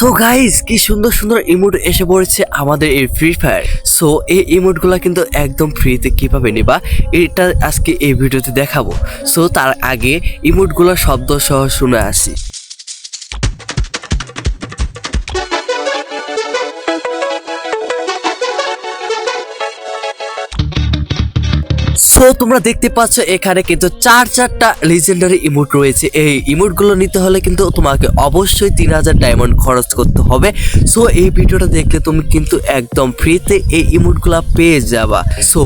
So guys কি সুন্দর সুন্দর ইমোট এসে পড়েছে আমাদের এই ফ্রি ফায়ার সো এই ইমোটগুলো কিন্তু একদম ফ্রিতে কীভাবে নেবা, এটা আজকে এই ভিডিওতে দেখাবো। সো তার আগে ইমোটগুলো শব্দ সহ শুনে আসি। তোমরা দেখতে পাচ্ছ, এখানে কিন্তু চার চারটা লিজেন্ডারি ইমোট রয়েছে। এই ইমোটগুলো নিতে হলে কিন্তু তোমাকে অবশ্যই তিন হাজার ডায়মন্ড খরচ করতে হবে। সো এই ভিডিওটা দেখলে তুমি কিন্তু একদম ফ্রিতে এই ইমোটগুলা পেয়ে যাবা। সো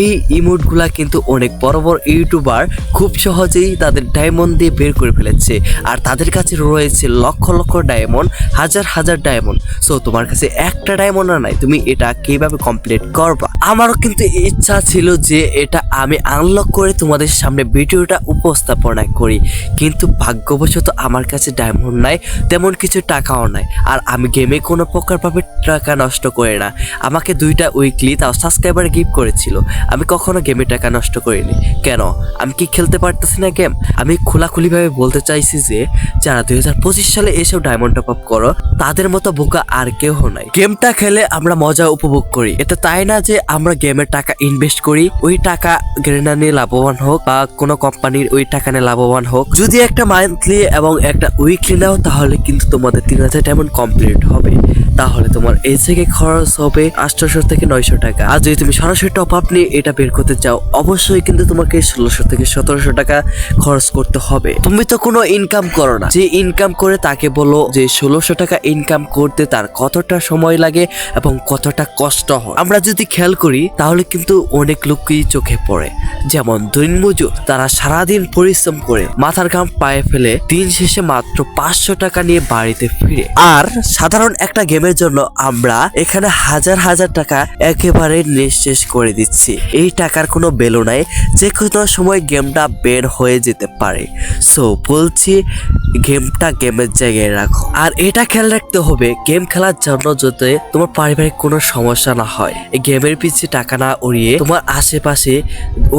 এই ইমোটগুলা কিন্তু অনেক বড় বড় ইউটিউবার খুব সহজেই তাদের ডায়মন্ড দিয়ে বের করে ফেলেছে। আর তাদের কাছে রয়েছে লক্ষ লক্ষ ডায়মন্ড হাজার হাজার ডায়মন্ড সো তোমার কাছে একটা ডায়মন্ড নাই, তুমি এটা কীভাবে কমপ্লিট করবা? আমারও কিন্তু ইচ্ছা ছিল যে এটা আমি আনলক করে তোমাদের সামনে ভিডিওটা উপস্থাপনা করি। কিন্তু ভাগ্যবশত আমার কাছে ডায়মন্ড নাই, তেমন কিছু টাকাও নাই। আর আমি গেমে কোনো প্রকারভাবে টাকা নষ্ট করি না। আমাকে দুইটা উইকলি তাও সাবস্ক্রাইবার গিফট করেছিল। আমি কখনো গেমে টাকা নষ্ট করিনি। কেন? আমি কি খেলতে পারতেছি না গেম আমি খোলাখুলিভাবে বলতে চাইছি যে, যারা দুই হাজার পঁচিশ সালে এসব ডায়মন্ড টপ আপ করো, তাদের মতো বোকা আর কেউ নাই। গেমটা খেলে আমরা মজা উপভোগ করি। এটা তাই না যে আমরা গেমের টাকা ইনভেস্ট করি, ওই টাকা গেরেনা নিয়ে লাভবান হোক বা কোনো কোম্পানির ওই টাকা নিয়ে লাভবান হোক। যদি একটা মান্থলি এবং একটা উইকলি নাও, তাহলে কিন্তু তোমাদের তিন হাজার ডায়মন্ড কমপ্লিট হবে। তাহলে তোমার এই থেকে খরচ হবে আটশোশো থেকে নয়শো টাকা। আর যদি তুমি সরাসরি টপ আপ নিয়ে এটা বের করতে চাও, অবশ্যই কিন্তু তোমাকে ষোলোশো থেকে সতেরোশো টাকা খরচ করতে হবে। তুমি তো কোনো ইনকাম করো না। যে ইনকাম করে তাকে বলো যে ষোলোশো টাকা ইনকাম করতে তার কতটা সময় লাগে এবং কতটা কষ্ট হয়। আমরা যদি খেয়াল করি, তাহলে কিন্তু অনেক লোকই চোখে পড়ে। যেমন দিনমজুর, তারা সারাদিন পরিশ্রম করে মাথার ঘাম পায়ে ফেলে, দিন শেষে মাত্র পাঁচশো টাকা নিয়ে বাড়িতে ফিরে। আর সাধারণ একটা গেমের জন্য আমরা এখানে হাজার হাজার টাকা একেবারে নিঃশেষ করে দিচ্ছি। এই টাকার কোনো বেলো নাই, যে কোনো সময় গেমটা বের হয়ে যেতে পারে। সো বলছি গেমটা গেমের জায়গায় রাখো। আর এটা খেয়াল রাখতে হবে গেম খেলার জন্য যাতে তোমার পারিবারিক কোনো সমস্যা না হয়। এই গেমের পিছিয়ে টাকা না উড়িয়ে তোমার আশেপাশে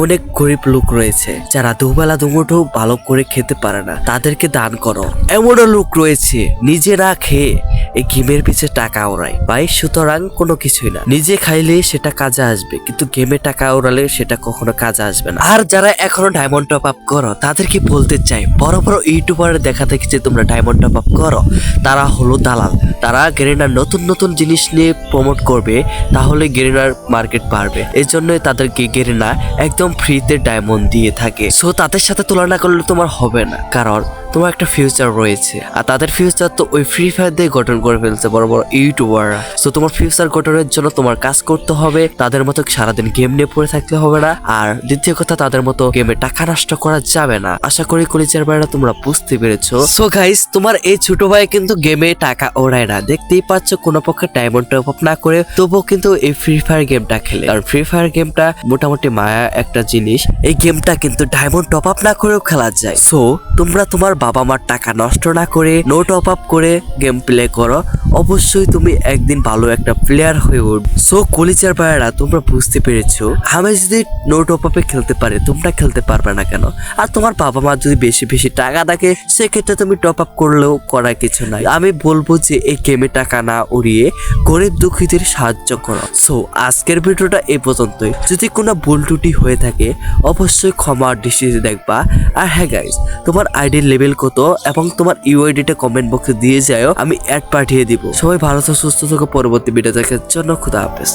অনেক গরিব লোক রয়েছে, যারা দুবেলা দুমুঠো ভালো করে খেতে পারে না। তাদেরকে দান করো। এমনও লোক রয়েছে, নিজে না খেয়ে এই গেমের পিছিয়ে টাকা ওড়ায়। ভাই, সুতরাং কোনো কিছুই না। নিজে খাইলে সেটা কাজে আসবে, কিন্তু গেমে টাকা ওড়ালে সেটা কখনো কাজে আসবে না। আর যারা এখনও ডায়মন্ড টপ আপ করো তাদেরকে বলতে চাই? বড় বড় ইউটিউবার দেখা দেখি যে তোমরা ডায়মন্ড টপ আপ করো, তারা হলো দালাল। তারা গেরিনার নতুন নতুন জিনিস নিয়ে প্রমোট করবে, তাহলে গেরিনার মার্কেট বাড়বে। এই জন্যই তাদেরকে গেরিনা একদম ফ্রিতে ডায়মন্ড দিয়ে থাকে। সো তাদের সাথে তুলনা করলে তোমার হবে না। কারণ তোমার একটা ফিউচার রয়েছে। আর তাদের ফিউচার তো ওই ফ্রি ফায়ার দিয়ে গঠন করে ফেলছে বড় বড় ইউটিউবাররা সো তোমার ফিউচার গঠনের জন্য তোমার কাজ করতে হবে, তাদের মতো সারাদিন গেম নিয়ে পড়ে থাকতে হবে না। আর দ্বিতীয় কথা, তাদের মতো গেমে টাকা নষ্ট করা যাবে না। আশা করি কলিচার ভাইরা তোমরা বুঝতে পেরেছ। সো গাইস তোমার এই ছোট ভাই কিন্তু গেমে টাকা ওড়ায় না। দেখতেই পাচ্ছ, কোনো পক্ষে ডায়মন্ড টপ আপ না করে তবুও কিন্তু এই ফ্রি ফায়ার গেমটা খেলে। কারণ ফ্রি ফায়ার গেমটা মোটামুটি মায়া একটা জিনিস। এই গেমটা কিন্তু ডায়মন্ড টপ আপ না করেও খেলা যায়। সো তোমরা তোমার বাবা মার টাকা নষ্ট না করে নো টপ আপ করে গেম প্লে করো। অবশ্যই তুমি একদিন ভালো একটা প্লেয়ার হয়ে উঠবে। সো কলিচার ভাইয়েরা, তোমরা বুঝতে পেরেছ, আমি যদি নো টপ আপে খেলতে পারে, তোমরা খেলতে পারবে না কেন? আর তোমার বাবা মা যদি বেশি বেশি টাকা থাকে সেক্ষেত্রে তুমি টপ আপ করলেও করার কিছু নাই। আমি বলব যে, এই গেমে টাকা না উড়িয়ে গরিব দুঃখীদের সাহায্য করো। সো আজকের ভিডিওটা এই পর্যন্তই। যদি কোনো ভুল ত্রুটি হয়ে থাকে, অবশ্যই ক্ষমা দৃষ্টিতে দেখবা। আর হ্যাঁ গাইস তোমার আইডির লেভেল কত এবং তোমার ইউআইডিটা কমেন্ট বক্সে দিয়ে যাও, আমি অ্যাড পাঠিয়ে দিব। সবাই ভালো থাকো, সুস্থ থাকো, পরবর্তী ভিডিও দেখার জন্য খুদা হাফেজ।